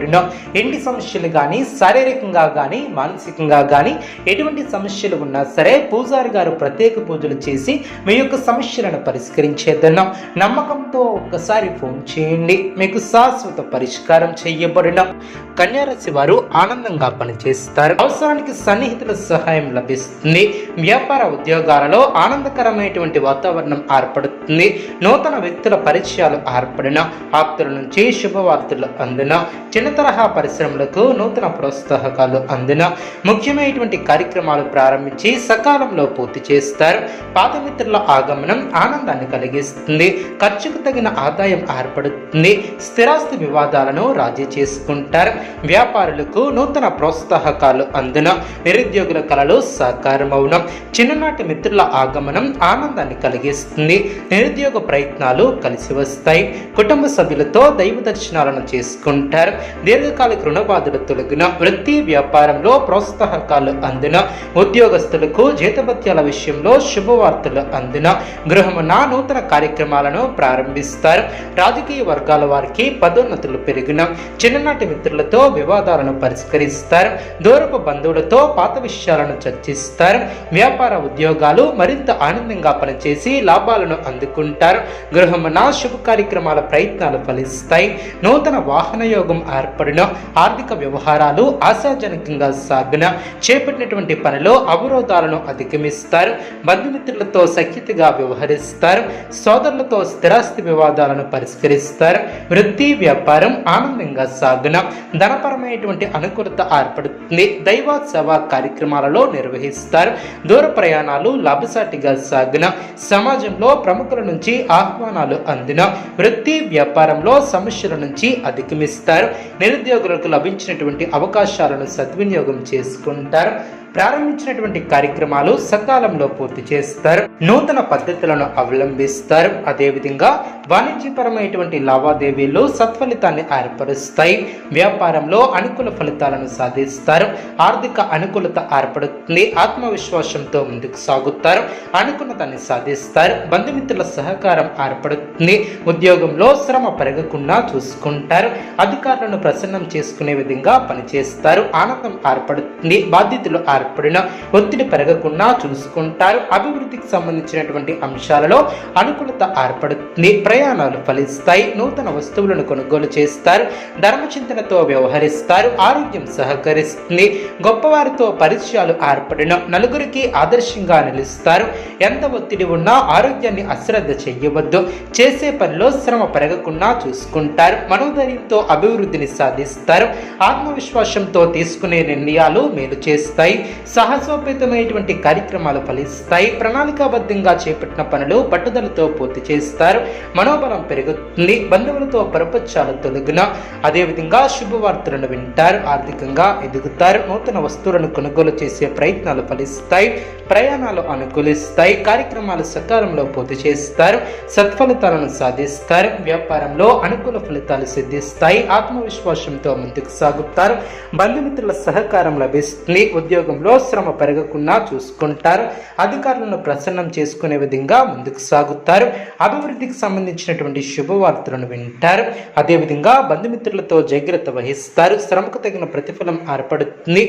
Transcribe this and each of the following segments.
చేయబడిన. ఎన్ని సమస్యలు కానీ శారీరకంగా కానీ మానసికంగా కానీ ఎటువంటి సమస్యలు ఉన్నా సరే పూజారి గారు ప్రత్యేక పూజలు చేసి మీ యొక్క సమస్యలను పరిష్కరించేద్దన్నాం నమ్మకంతో ఒక్కసారి ఫోన్ చేయండి. మీకు శాశ్వత పరిష్కారం చేయబడిన కన్యారాశి వారు ఆనందంగా పనిచేస్తారు. అవసరానికి సన్నిహితుల సహాయం లభిస్తుంది. వ్యాపార ఉద్యోగాలలో ఆనందకరమైనటువంటి వాతావరణం ఏర్పడుతుంది. నూతన వ్యక్తుల పరిచయాలు ఏర్పడిన ఆప్తుల నుంచి శుభవార్తలు అందిన చిన్న తరహా పరిశ్రమలకు నూతన ప్రోత్సాహకాలు అందిన ముఖ్యమైనటువంటి కార్యక్రమాలు ప్రారంభించి సకాలంలో పూర్తి చేస్తారు. పాత మిత్రుల ఆగమనం ఆనందాన్ని కలిగిస్తుంది. ఖర్చుకు తగిన ఆదాయం ఏర్పడుతుంది. స్థిరాస్తి వివాదాలను రాజీ చేసుకుంటారు. వ్యాపారులకు నూతన ప్రోత్సాహకాలు అందున నిరుద్యోగుల కళలు సాకారమవున. చిన్ననాటి మిత్రుల ఆగమనం ఆనందాన్ని కలిగిస్తుంది. నిరుద్యోగ ప్రయత్నాలు కలిసి వస్తాయి. కుటుంబ సభ్యులతో దైవ దర్శనాలను చేసుకుంటారు. దీర్ఘకాలిక రుణబాధలు తొలగిన వృత్తి వ్యాపారంలో ప్రోత్సాహకాలు అందిన ఉద్యోగస్తులకు జీతభత్యాల విషయంలో శుభవార్తలు అందిన గృహమున నూతన కార్యక్రమాలను ప్రారంభిస్తారు. రాజకీయ వర్గాల వారికి పదోన్నతులు పెరిగిన చిన్ననాటి మిత్రులతో వివాదాలను పరిష్కరిస్తారు. దూరపు బంధువులతో పాత విషయాలను చర్చిస్తారు. వ్యాపార ఉద్యోగాలు మరింత ఆనందంగా పనిచేసి లాభాలను అందుకుంటారు. గృహమున శుభ కార్యక్రమాల ప్రయత్నాలు ఫలిస్తాయి. నూతన వాహన యోగం ఏర్పడిన. ఆర్థిక వ్యవహారాలు ఆశాజనకంగా సాగిన. చేపట్టినటువంటి పనిలో అవరోధాలను అధిగమిస్తారు. బంధుమిత్రులతో సఖ్యతగా వ్యవహరిస్తారు. సోదరులతో స్థిరాస్తి వివాదాలను పరిష్కరిస్తారు. వృత్తి వ్యాపారం ఆనందంగా సాగున ధనపరమైనటువంటి అనుకూలత ఏర్పడుతుంది. దైవ సేవా కార్యక్రమాలలో నిర్వహిస్తారు. దూర ప్రయాణాలు లాభసాటిగా సాగిన సమాజంలో ప్రముఖుల నుంచి ఆహ్వానాలు అందిన వృత్తి వ్యాపారంలో సమస్యల నుంచి అధిగమిస్తారు. నిరుద్యోగులకు లభించినటువంటి అవకాశాలను సద్వినియోగం చేసుకుంటారు. ప్రారంభించినటువంటి కార్యక్రమాలు సకాలంలో పూర్తి చేస్తారు. నూతన పద్ధతులను అవలంబిస్తారు. అదేవిధంగా వాణిజ్యపరమైనటువంటి లావాదేవీలు సత్ఫలితాన్ని ఏర్పరుస్తాయి. వ్యాపారంలో అనుకూల ఫలితాలను సాధిస్తారు. ఆర్థిక అనుకూలత ఏర్పడుతుంది. ఆత్మవిశ్వాసంతో ముందుకు సాగుతారు. అనుకున్నదాన్ని సాధిస్తారు. బంధుమిత్రుల సహకారం ఏర్పడుతుంది. ఉద్యోగంలో శ్రమ పెరగకుండా చూసుకుంటారు. అధికారులను ప్రసన్నం చేసుకునే విధంగా పనిచేస్తారు. ఆనందం ఏర్పడుతుంది. బాధ్యతలు ఏర్పడిన ఒత్తిడి పెరగకుండా చూసుకుంటారు. అభివృద్ధికి సంబంధించినటువంటి అంశాలలో అనుకూలత ఏర్పడుతుంది. ప్రయాణాలు ఫలిస్తాయి. నూతన వస్తువులను కొనుగోలు చేస్తారు. ధర్మచింతనతో వ్యవహరిస్తారు. ఆరోగ్యం సహకరిస్తుంది. గొప్పవారితో పరిచయాలు ఏర్పడిన నలుగురికి ఆదర్శంగా నిలుస్తారు. ఎంత ఒత్తిడి ఉన్నా ఆరోగ్యాన్ని అశ్రద్ధ చేయవద్దు. చేసే పనిలో శ్రమ పెరగకుండా చూసుకుంటారు. మనోధైర్యంతో అభివృద్ధిని సాధిస్తారు. ఆత్మవిశ్వాసంతో తీసుకునే నిర్ణయాలు మేలు చేస్తాయి. సాహసోపేతమైనటువంటి కార్యక్రమాలు ఫలిస్తాయి. ప్రణాళికాబద్ధంగా చేపట్టిన పనులు పట్టుదలతో పూర్తి చేస్తారు. మనోబలం పెరుగుతుంది. బంధువులతో ప్రపంచాలు తొలగిన అదేవిధంగా శుభవార్తలను వింటారు ఆర్థికంగా ఎదుగుతారు నూతన వస్తువులను కొనుగోలు చేసే ప్రయత్నాలు ఫలిస్తాయి ప్రయాణాలు అనుకూలిస్తాయి కార్యక్రమాలు సకాలంలో పూర్తి చేస్తారు సత్ఫలితాలను సాధిస్తారు వ్యాపారంలో అనుకూల ఫలితాలు సిద్ధిస్తాయి ఆత్మవిశ్వాసంతో ముందుకు సాగుతారు బంధుమిత్రుల సహకారం లభిస్తుంది ఉద్యోగంలో శ్రమ పెరగకుండా చూసుకుంటారు అధికారులను ప్రసన్నం చేసుకునే విధంగా ముందుకు సాగుతారు అభివృద్ధికి సంబంధించినటువంటి శుభవార్తలను వింటారు. అదేవిధంగా బంధుమిత్రులతో జాగ్రత్త వహిస్తారు. శ్రమకు తగిన ప్రతిఫలం ఏర్పడుతుంది.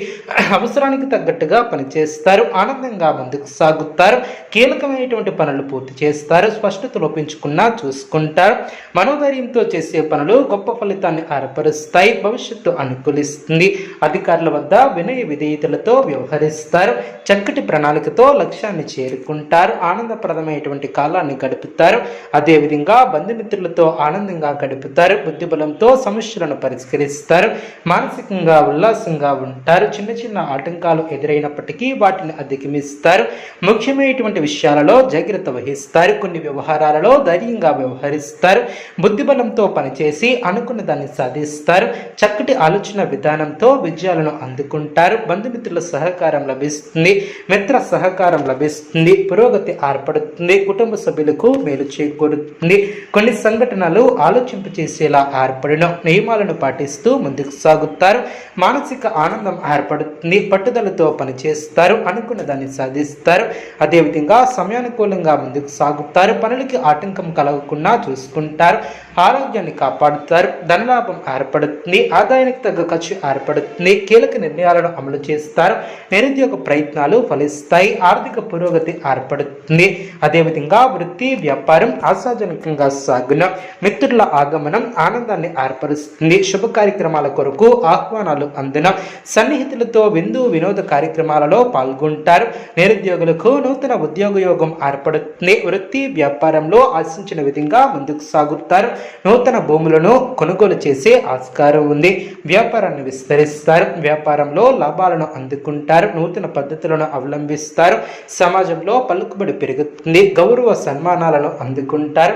అవసరానికి తగ్గట్టుగా పనిచేస్తారు. ఆనందంగా ముందుకు సాగుతారు. కీలకమైనటువంటి పనులు పూర్తి చేస్తారు. స్పష్టత లోపించుకున్నా చూసుకుంటారు. మనోధైర్యంతో చేసే పనులు గొప్ప ఫలితాన్ని ఏర్పరుస్తాయి. భవిష్యత్తు అనుకూలిస్తుంది. అధికారుల వద్ద వినయ విధేయతలతో వ్యవహరిస్తారు. చక్కటి ప్రణాళికతో లక్ష్యాన్ని చేరుకుంటారు. ఆనందప్రదమైనటువంటి కాలాన్ని గడుపుతారు. అదేవిధంగా అదేవిధంగా బంధుమిత్రులతో ఆనందంగా గడుపుతారు. బుద్ధిబలంతో సమస్యలను పరిష్కరిస్తారు. మానసికంగా ఉల్లాసంగా ఉంటారు. చిన్న చిన్న ఆటంకాలు ఎదురైనప్పటికీ వాటిని అధిగమిస్తారు. ముఖ్యమైనటువంటి విషయాలలో జాగ్రత్త వహిస్తారు. కొన్ని వ్యవహారాలలో ధైర్యంగా వ్యవహరిస్తారు. బుద్ధిబలంతో పనిచేసి అనుకున్న దాన్ని సాధిస్తారు. చక్కటి ఆలోచన విధానంతో విజయాలను అందుకుంటారు. బంధుమిత్రుల సహకారం లభిస్తుంది. మిత్ర సహకారం లభిస్తుంది. పురోగతి ఏర్పడుతుంది. కుటుంబ సభ్యులకు మేలు చేకూరుతుంది. కొన్ని సంఘటనలు ఆలోచింప చేసేలా ఏర్పడిన నియమాలను పాటిస్తూ ముందుకు సాగుతారు. మానసిక ఆనందం ఏర్పడుతుంది. పట్టుదలతో పనిచేస్తారు. అనుకున్న దాన్ని సాధిస్తారు. అదేవిధంగా సమయానుకూలంగా ముందుకు సాగుతారు. పనులకి ఆటంకం కలగకుండా చూసుకుంటారు. ఆరోగ్యాన్ని కాపాడుతారు. ధనలాభం ఏర్పడుతుంది. ఆదాయానికి తగ్గ ఖర్చు ఏర్పడుతుంది. కీలక నిర్ణయాలను అమలు చేస్తారు. నిరుద్యోగ ప్రయత్నాలు ఫలిస్తాయి. ఆర్థిక పురోగతి ఏర్పడుతుంది. అదేవిధంగా వృత్తి వ్యాపారం ఆశాజనకంగా సాగున మిత్రుల ఆగమనం ఆనందాన్ని ఏర్పరుస్తుంది. శుభ కార్యక్రమాల కొరకు ఆహ్వానాలు అందిన సన్నిహితులతో విందు వినోద కార్యక్రమాలలో పాల్గొంటారు. నిరుద్యోగులకు నూతన ఉద్యోగ యోగం ఏర్పడుతుంది. వృత్తి వ్యాపారంలో ఆశించిన విధంగా ముందుకు సాగుతారు. నూతన భూములను కొనుగోలు చేసే ఆస్కారం ఉంది. వ్యాపారాన్ని విస్తరిస్తారు. వ్యాపారంలో లాభాలను అందుకుంటారు. నూతన పద్ధతులను అవలంబిస్తారు. సమాజంలో పలుకుబడి పెరుగుతుంది. గౌరవ సన్మానాలను అందుకుంటారు.